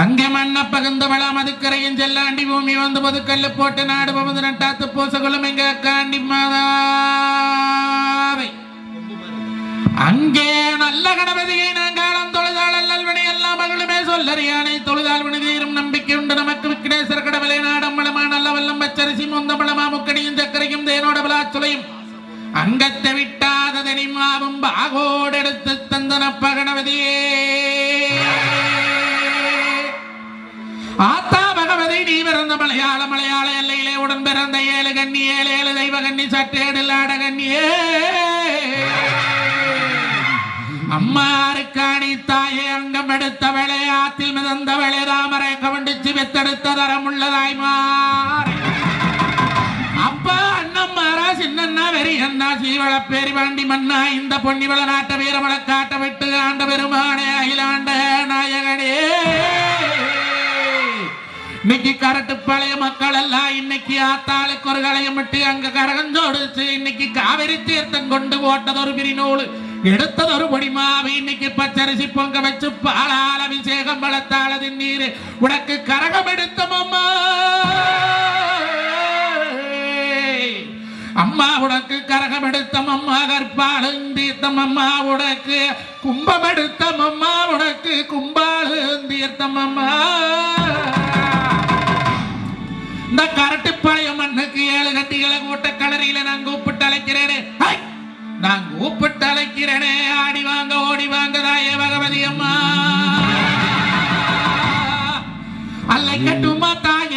அங்கே மண்ண பகுந்த வளம் அதுக்கரையின் செல்லாண்டி பூமி வந்து பொதுக்கல்லு போட்டு நாடு பகுந்து நட்டாத்து பூசகுலம் எங்க காண்டி மாதாவை. அங்கே நல்ல கணபதியை நாங்காலம் தொழுதாள் அல்லல்வனை எல்லா மகளுமே சொல்லறியானை தொழுதால் வினை நம்பிக்கை உண்டு. நமக்கு விக்னேஸ்வர கடவுளை நாடம் வளமா நல்ல வல்லம் பச்சரிசி முந்த பழமா முக்கடியும் சக்கரையும் தேனோட பலாச்சுளையும் அங்கத்தை விட்டாததனி மாவும் பாகோடு எடுத்து தந்தன கணபதியே மலையாள மலையாள எல்லையிலே உடன் பிறந்த ஏழு கண்ணி ஏழு ஏழு தெய்வ கண்ணி சற்றேடு லாட கண்ணியே அம்மாருக்காணி தாயே அங்கம் எடுத்த எடுத்தவளே ஆத்தில் மிதந்தவளே ராமரை கவண்டிச்சு வித்தெடுத்த தரம் உள்ளதாய் மாறி அப்பா அண்ணம்மாரா சின்னண்ணா வெறி அண்ணா சீவள பேரிவாண்டி மன்னா இந்த பொன்னிவள நாட்ட வீரமள காட்ட விட்டு ஆண்ட பெருமானே அகிலாண்ட நாயகனே. இன்னைக்கு கரட்டு பழைய மக்கள் எல்லாம் இன்னைக்கு ஆத்தாளுக்கு ஒரு களையம் விட்டு அங்க கரகஞ்சோடுச்சு இன்னைக்கு காவிரி தீர்த்தம் கொண்டு ஓட்டதொரு பிரிநூல் எடுத்தது ஒரு பொடிமாவை இன்னைக்கு பச்சரிசி பொங்க வச்சு பாலால் அபிஷேகம் வளர்த்தாள நீர். உனக்கு கரகம் எடுத்தமம்மா அம்மா. உனக்கு கரகம் எடுத்தம் அம்மா கற்பாலும் தீர்த்தம் அம்மா உனக்கு கும்பம் எடுத்தம் அம்மா உனக்கு கும்பாலும் தீர்த்தம் அம்மா. இந்த கரட்டு பழைய மண்ணுக்கு ஏழு கட்டிகளை கூட்ட கலரியில நான் கூப்பிட்டு அழைக்கிறேனே. நான் கூப்பிட்டு அழைக்கிறேனே. ஆடி வாங்க ஓடி வாங்க தாயே பகவதி அம்மா. அல்லை கட்டுமா தாய்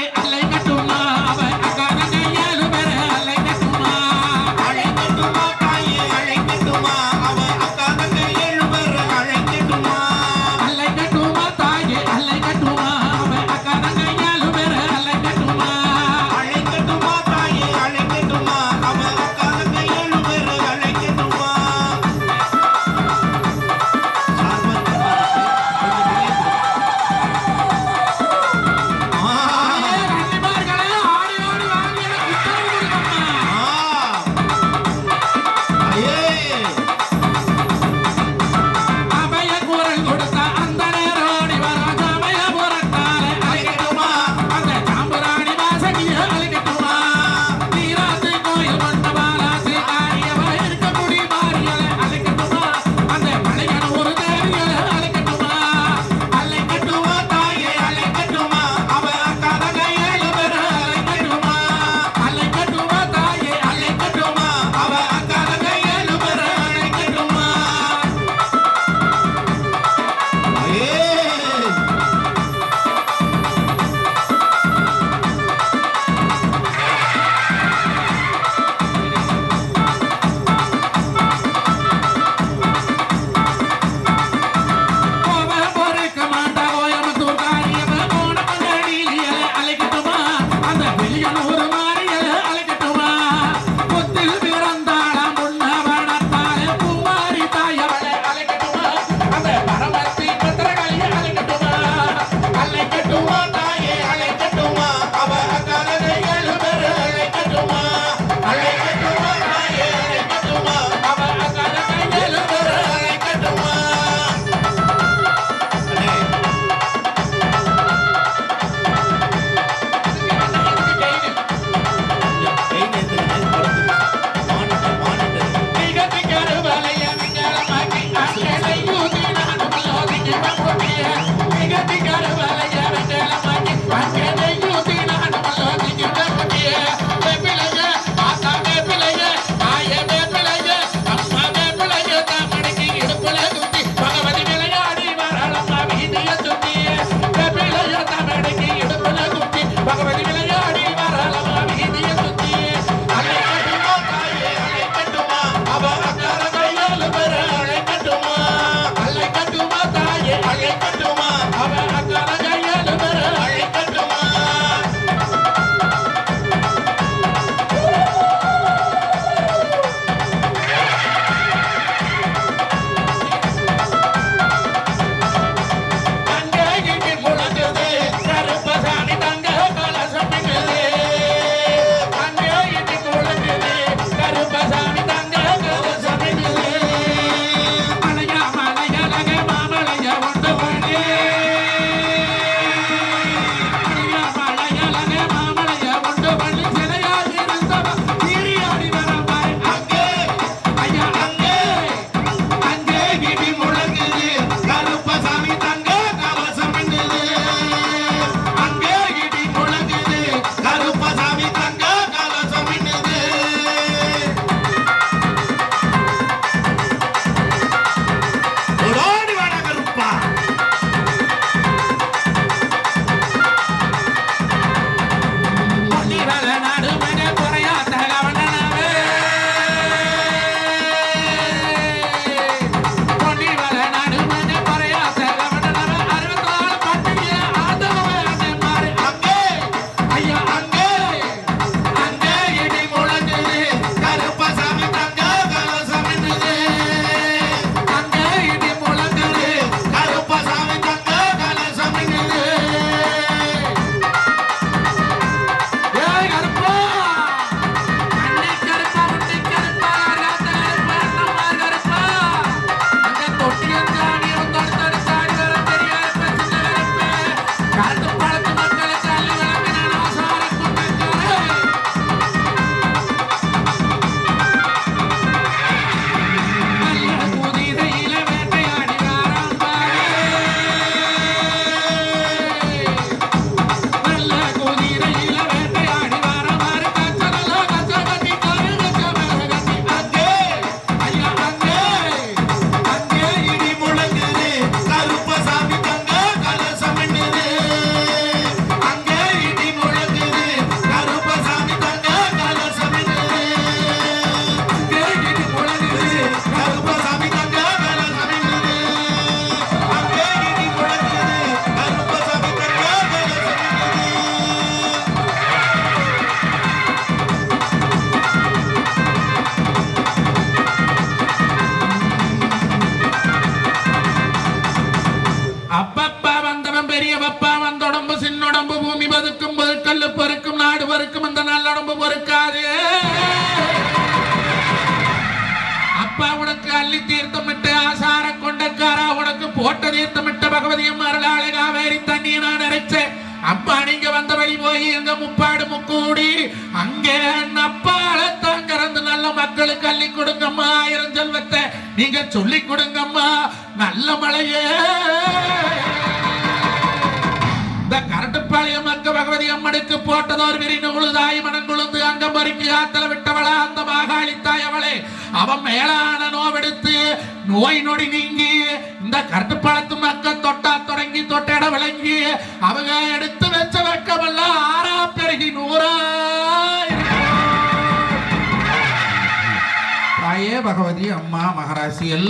உனக்கு அள்ளி தீர்த்தமிட்டு ஆசார கொண்டக்காரா உனக்கு போட்ட தீர்த்தமிட்ட பகவதியும் அருளாளை காவேரி தண்ணி நான் அரைச்சேன். அப்பா நீங்க வந்த வழி போய் எங்க முப்பாடு முக்கூடி அங்கே அப்பாலத்தான் கறந்து நல்ல மக்களுக்கு அள்ளி கொடுங்கம்மா ஆயிரம் செல்வத்தை நீங்க சொல்லி கொடுங்கம்மா நல்ல மழையே. இந்த கற்பாளையம் அங்க பகவதி அம்மனுக்கு போட்டதோர் விரிந்து உழுதாய் மனங்குழுந்து அங்கம் பறிக்கு ஆத்தல விட்டவளா அந்த மாகாளித்தாய் அவளே. அவன் மேலான நோவெடுத்து நோய் நொடி நீங்கி இந்த கரட்டுப்பாளத்து மக்கள் தொட்டா தொடங்கி தொட்டட விளங்கி அவங்க எடுத்து வச்ச வெக்கமெல்லாம் ஆறா பெருகி நூறா தாயே பகவதி அம்மா மகராசி எல்லாம்